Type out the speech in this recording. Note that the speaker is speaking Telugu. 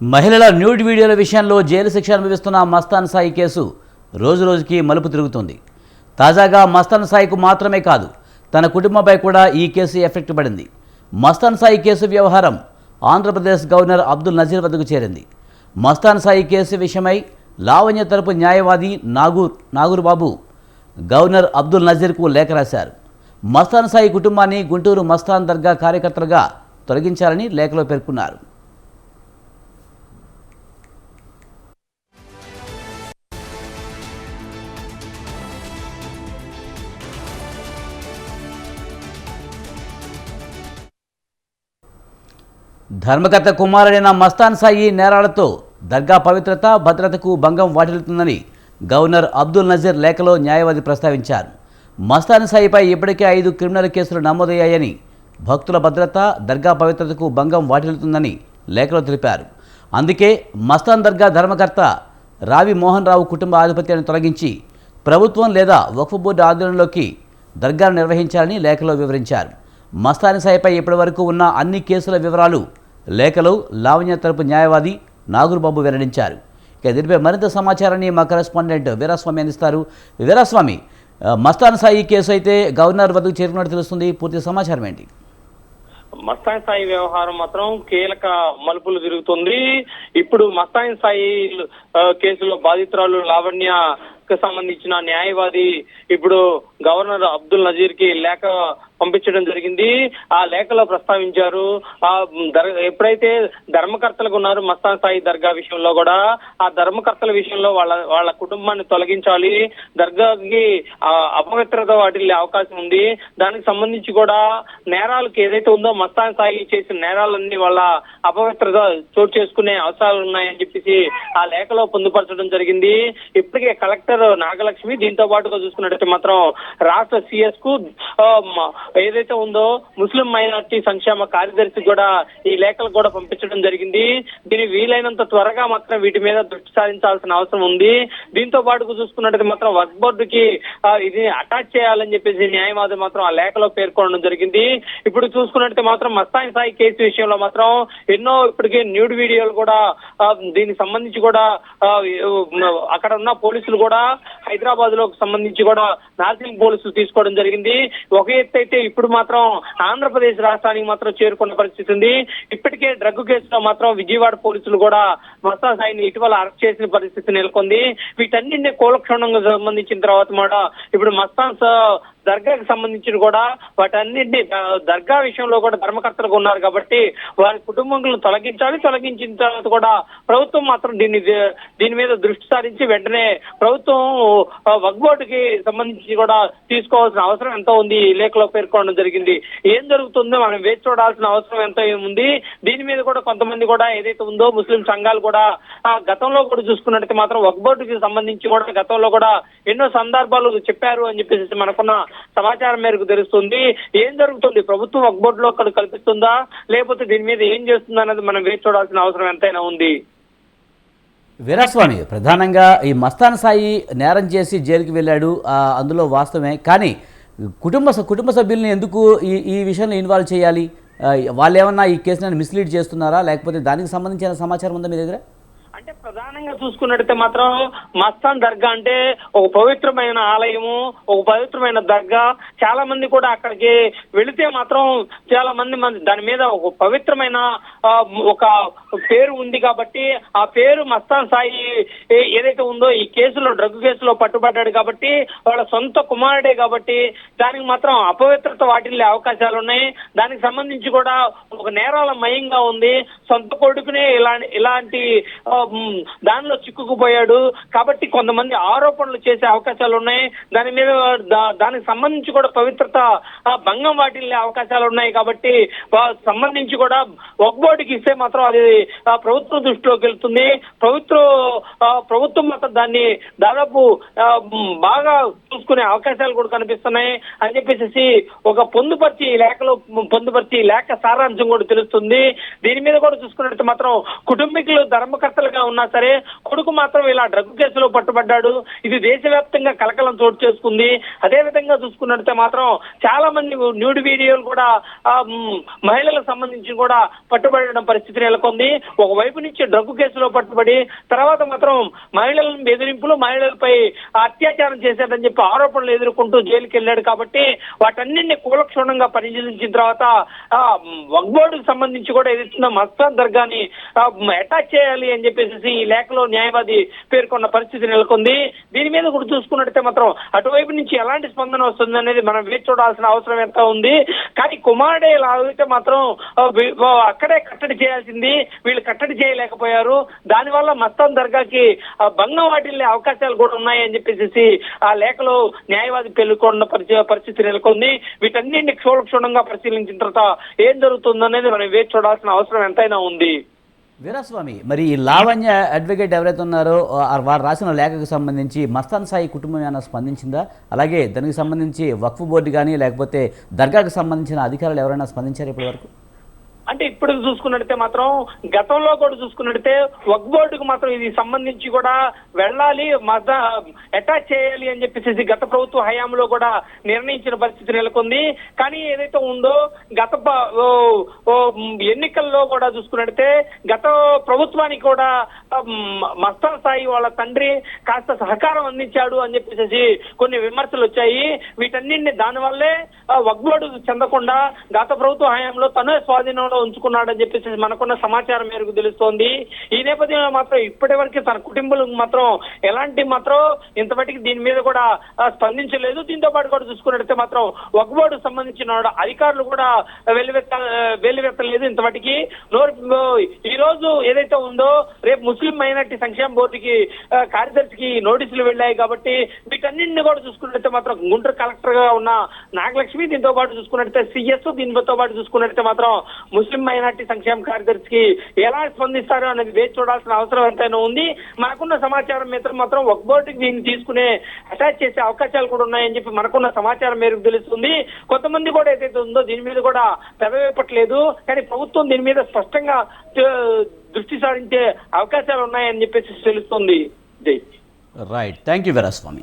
మహిళల న్యూడ్ వీడియోల విషయంలో జైలు శిక్ష అనుభవిస్తున్న మస్తాన్ సాయి కేసు రోజు రోజుకి మలుపు తిరుగుతుంది. తాజాగా మస్తాన్ సాయికు మాత్రమే కాదు తన కుటుంబంపై కూడా ఈ కేసు ఎఫెక్ట్ పడింది. మస్తాన్ సాయి కేసు వ్యవహారం ఆంధ్రప్రదేశ్ గవర్నర్ అబ్దుల్ నజీర్ వద్దకు చేరింది. మస్తాన్ సాయి కేసు విషయమై లావణ్య తరపు న్యాయవాది నాగూర్ నాగూర్ బాబు గవర్నర్ అబ్దుల్ నజీర్కు లేఖ రాశారు. మస్తాన్ సాయి కుటుంబాన్ని గుంటూరు మస్తాన్ దర్గా కార్యకర్తలుగా తొలగించాలని లేఖలో పేర్కొన్నారు. ధర్మకర్త కుమారుడైన మస్తాన్ సాయి నేరాలతో దర్గా పవిత్రత భద్రతకు భంగం వాటిల్లుతుందని గవర్నర్ అబ్దుల్ నజీర్ లేఖలో న్యాయవాది ప్రస్తావించారు. మస్తాన్ సాయిపై ఇప్పటికే ఐదు క్రిమినల్ కేసులు నమోదయ్యాయని భక్తుల భద్రత దర్గా పవిత్రతకు భంగం వాటిల్లుతుందని లేఖలో తెలిపారు. అందుకే మస్తాన్ దర్గా ధర్మకర్త రావి మోహన్ రావు కుటుంబ ఆధిపత్యాన్ని తొలగించి ప్రభుత్వం లేదా వక్ఫ్ బోర్డు ఆధ్వర్యంలోకి దర్గాను నిర్వహించాలని లేఖలో వివరించారు. మస్తాని సాయిపై ఇప్పటివరకు ఉన్న అన్ని కేసుల వివరాలు లేఖలో లావణ్య తరపు న్యాయవాది నాగురుబాబు వెల్లడించారు. ఇక దీనిపై మరింత సమాచారాన్ని మా కరెస్పాండెంట్ వీరాస్వామి అందిస్తారు. వీరాస్వామి మస్తాన్ సాయి కేసు అయితే గవర్నర్ వద్దకు చేరుకున్నట్టు తెలుస్తుంది. పూర్తి సమాచారం ఏంటి? మస్తాయి సాయి వ్యవహారం మాత్రం కీలక మలుపులు తిరుగుతుంది. ఇప్పుడు మస్తాయి సాయి కేసులో బాధితురాలు లావణ్యకు సంబంధించిన న్యాయవాది ఇప్పుడు గవర్నర్ అబ్దుల్ నజీర్కి లేఖ పంపించడం జరిగింది. ఆ లేఖలో ప్రస్తావించారు. ఆ ఎప్పుడైతే ధర్మకర్తలకు ఉన్నారు మస్తాన్ సాయి దర్గా విషయంలో కూడా ఆ ధర్మకర్తల విషయంలో వాళ్ళ వాళ్ళ కుటుంబాన్ని తొలగించాలి. దర్గాకి అపవిత్రత వాటిల్లే అవకాశం ఉంది. దానికి సంబంధించి కూడా నేరాలకు ఏదైతే ఉందో మస్తాన్ సాయి చేసిన నేరాలన్నీ వాళ్ళ అపవిత్రత చోటు చేసుకునే అవసరాలు ఉన్నాయని చెప్పేసి ఆ లేఖలో పొందుపరచడం జరిగింది. ఇప్పటికే కలెక్టర్ నాగలక్ష్మి దీంతో పాటుగా చూసుకున్నట్టయితే మాత్రం రాష్ట్ర సిఎస్కు ఆ, మ- ఏదైతే ఉందో ముస్లిం మైనార్టీ సంక్షేమ కార్యదర్శి కూడా ఈ లేఖలు కూడా పంపించడం జరిగింది. దీని వీలైనంత త్వరగా మాత్రం వీటి మీద దృష్టి సారించాల్సిన అవసరం ఉంది. దీంతో పాటు చూసుకున్నట్టయితే మాత్రం వర్క్ బోర్డుకి కి ఇది అటాచ్ చేయాలని చెప్పేసి న్యాయవాది మాత్రం ఆ లేఖలో పేర్కొనడం జరిగింది. ఇప్పుడు చూసుకున్నట్టయితే మాత్రం మస్తాన్ సాయి కేసు విషయంలో మాత్రం ఎన్నో ఇప్పటికే న్యూడ్ వీడియోలు కూడా దీనికి సంబంధించి కూడా అక్కడ ఉన్న పోలీసులు కూడా హైదరాబాద్లో సంబంధించి కూడా నార్సింగ్ పోలీసులు తీసుకోవడం జరిగింది. ఒక ఎత్తు అయితే ఇప్పుడు మాత్రం ఆంధ్రప్రదేశ్ రాష్ట్రానికి మాత్రం చేరుకున్న పరిస్థితి ఉంది. ఇప్పటికే డ్రగ్ కేసులో మాత్రం విజయవాడ పోలీసులు కూడా మస్తా సాయిని ఇటీవల అరెస్ట్ చేసిన పరిస్థితి నెలకొంది. వీటన్నింటినీ కోలక్షణంగా సంబంధించిన తర్వాత కూడా ఇప్పుడు మస్తాన్ దర్గాకి సంబంధించిన కూడా వాటన్నింటినీ దర్గా విషయంలో కూడా ధర్మకర్తలుగా ఉన్నారు కాబట్టి వారి కుటుంబాలను తొలగించాలి. తొలగించిన తర్వాత కూడా ప్రభుత్వం మాత్రం దీన్ని దీని మీద దృష్టి సారించి వెంటనే ప్రభుత్వం ఆ, సంబంధించి కూడా తీసుకోవాల్సిన అవసరం ఎంతో ఉంది. ఈ లేఖలో పేర్కొనడం జరిగింది. ఏం జరుగుతుందో మనం వేచి చూడాల్సిన అవసరం ఎంతో ఉంది దీని మీద కూడా కొంతమంది కూడా ఏదైతే ఉందో ముస్లిం సంఘాలు కూడా ఆ గతంలో కూడా చూసుకున్నట్టు మాత్రం వక్ఫ్ సంబంధించి కూడా గతంలో కూడా ఎన్నో సందర్భాలు చెప్పారు అని చెప్పేసి మనకున్న సమాచారం మేరకు తెలుస్తుంది. ఏం జరుగుతుంది? ప్రభుత్వం ఒక బోర్డులో అక్కడ కల్పిస్తుందా? లేకపోతే దీని మీద ఏం చేస్తుందా అనేది మనం వేచి చూడాల్సిన అవసరం ఎంతైనా ఉంది. వీరాస్వామి ప్రధానంగా ఈ మస్తాన్ సాయి నేరం చేసి జైలుకి వెళ్ళాడు. అందులో వాస్తవమే. కానీ కుటుంబ కుటుంబ సభ్యుల్ని ఎందుకు ఈ ఈ విషయంలో ఇన్వాల్వ్ చేయాలి? వాళ్ళు ఏమన్నా ఈ కేసుని మిస్లీడ్ చేస్తున్నారా? లేకపోతే దానికి సంబంధించిన సమాచారం ఉందా మీ దగ్గర? అంటే ప్రధానంగా చూసుకున్నట్టయితే మాత్రం మస్తాన్ దర్గా అంటే ఒక పవిత్రమైన ఆలయము ఒక పవిత్రమైన దర్గా. చాలా మంది కూడా అక్కడికి వెళితే మాత్రం చాలా మంది మంది దాని మీద ఒక పవిత్రమైన ఒక పేరు ఉంది కాబట్టి ఆ పేరు మస్తాన్ సాయి ఏదైతే ఉందో ఈ కేసులో డ్రగ్ కేసులో పట్టుబడ్డాడు కాబట్టి వాళ్ళ సొంత కుమారుడే కాబట్టి దానికి మాత్రం అపవిత్రత వాటిల్లే అవకాశాలు ఉన్నాయి. దానికి సంబంధించి కూడా ఒక నేరాల మయంగా ఉంది. సొంత కొడుకునే ఇలా ఇలాంటి దానిలో చిక్కుకుపోయాడు. కాబట్టి కొంతమంది ఆరోపణలు చేసే అవకాశాలు ఉన్నాయి దాని మీద దానికి సంబంధించి కూడా పవిత్రత భంగం వాటిల్లే అవకాశాలు ఉన్నాయి కాబట్టి సంబంధించి కూడా వక్ ఇస్తే మాత్రం అది ప్రభుత్వం దృష్టిలోకి వెళ్తుంది. ప్రభుత్వం ప్రభుత్వం మాత్రం దాన్ని దాదాపు బాగా చూసుకునే అవకాశాలు కూడా కనిపిస్తున్నాయి. అని చెప్పేసి ఒక పొందుపరిచి లేఖలో పొందుపరిచి లేఖ సారాంశం కూడా తెలుస్తుంది. దీని మీద కూడా చూసుకున్నట్టు మాత్రం కుటుంబీకులు ధర్మకర్తలుగా గా ఉన్నా సరే కొడుకు మాత్రం ఇలా డ్రగ్ కేసులో పట్టుబడ్డాడు. ఇది దేశవ్యాప్తంగా కలకలం చోటు చేసుకుంది. అదే విధంగా చూసుకున్నట్టే మాత్రం చాలా మంది న్యూడ్ వీడియోలు కూడా మహిళలకు సంబంధించి కూడా పట్టుబడడం పరిస్థితి నెలకొంది. ఒకవైపు నుంచి డ్రగ్ కేసులో పట్టుబడి తర్వాత మాత్రం మహిళలను బెదిరింపులు మహిళలపై అత్యాచారం చేశాడని చెప్పి ఆరోపణలు ఎదుర్కొంటూ జైలుకి వెళ్ళాడు కాబట్టి వాటన్నింటినీ కూలక్షణంగా పరిశీలించిన తర్వాత ఆ, సంబంధించి కూడా ఎదుర్కొన్న మస్తాన్ దర్గాని అటాచ్ చేయాలి అని చెప్పేసి ఈ లేఖలో న్యాయవాది పేర్కొన్న పరిస్థితి నెలకొంది. దీని మీద కూడా చూసుకున్నట్టయితే మాత్రం అటువైపు నుంచి ఎలాంటి స్పందన వస్తుంది అనేది మనం వేచి చూడాల్సిన అవసరం ఎంత ఉంది. కానీ కుమారుడే లాగితే మాత్రం అక్కడే కట్టడి చేయాల్సింది. వీళ్ళు కట్టడి చేయలేకపోయారు. దానివల్ల మస్తాన్ దర్గాకి భంగం వాటిల్లే అవకాశాలు కూడా ఉన్నాయి అని చెప్పేసి ఆ లేఖలో న్యాయవాది పెళ్ళికొన్న పరిస్థితి నెలకొంది. వీటన్నింటిని క్షోభక్షుణంగా పరిశీలించిన తర్వాత ఏం జరుగుతుందనేది మనం వేచి చూడాల్సిన అవసరం ఎంతైనా ఉంది. వీరస్వామి మరి ఈ లావణ్య అడ్వకేట్ ఎవరైతే ఉన్నారో వారు రాసిన లేఖకు సంబంధించి మస్తాన్ సాయి కుటుంబం ఏమైనా స్పందించిందా? అలాగే దానికి సంబంధించి వక్ఫ్ బోర్డు కానీ లేకపోతే దర్గాకు సంబంధించిన అధికారులు ఎవరైనా స్పందించారు ఇప్పటి వరకు అంటే ఇప్పుడు చూసుకున్నట్టే మాత్రం గతంలో కూడా చూసుకున్నట్టే వక్ బోర్డుకు మాత్రం ఇది సంబంధించి కూడా వెళ్ళాలి మద అటాచ్ చేయాలి అని చెప్పేసి గత ప్రభుత్వ హయాంలో కూడా నిర్ణయించిన పరిస్థితి నెలకొంది. కానీ ఏదైతే ఉందో గత ఎన్నికల్లో కూడా చూసుకున్నట్టే గత ప్రభుత్వానికి కూడా మస్తా సాయి వాళ్ళ తండ్రి కాస్త సహకారం అందించాడు అని చెప్పేసి కొన్ని విమర్శలు వచ్చాయి. వీటన్నింటిని దానివల్లే వల్లే వక్ చెందకుండా గత ప్రభుత్వ హయాంలో తనే స్వాధీనంలో ఉంచుకున్నాడని చెప్పేసి మనకున్న సమాచారం మేరకు తెలుస్తోంది. ఈ నేపథ్యంలో మాత్రం ఇప్పటి వరకు తన కుటుంబాలకు మాత్రం ఎలాంటి మాత్రం ఇంతవరకు దీని మీద కూడా స్పందించలేదు. దీంతో పాటు కూడా చూసుకున్నట్టయితే మాత్రం వక్ సంబంధించిన అధికారులు కూడా వెల్లువెత్త వెల్లువెత్తలేదు ఇంతవరకు. నోరు ఈ రోజు ఏదైతే ఉందో రేపు ముస్లిం మైనార్టీ సంక్షేమ బోర్డుకి కార్యదర్శికి నోటీసులు వెళ్ళాయి కాబట్టి వీటన్నింటిని కూడా చూసుకున్నట్టయితే మాత్రం గుంటూరు కలెక్టర్గా ఉన్న నాగలక్ష్మి దీంతో పాటు చూసుకున్నట్టయితే సిఎస్ దీనితో పాటు చూసుకున్నట్లయితే మాత్రం ముస్లిం మైనార్టీ సంక్షేమ కార్యదర్శికి ఎలా స్పందిస్తారు అనేది వేచి చూడాల్సిన అవసరం ఎంతైనా ఉంది. మనకున్న సమాచారం మీద మాత్రం ఒక బోర్డుకి దీన్ని తీసుకునే అటాచ్ చేసే అవకాశాలు కూడా ఉన్నాయని చెప్పి మనకున్న సమాచారం మేరకు తెలుస్తుంది. కొంతమంది కూడా ఏదైతే ఉందో దీని మీద కూడా పెదవేపట్లేదు. కానీ ప్రభుత్వం దీని మీద స్పష్టంగా దృష్టి సారించే అవకాశాలు ఉన్నాయని చెప్పేసి తెలుస్తుంది. జై రైట్ థ్యాంక్ యూ వీరాస్వామి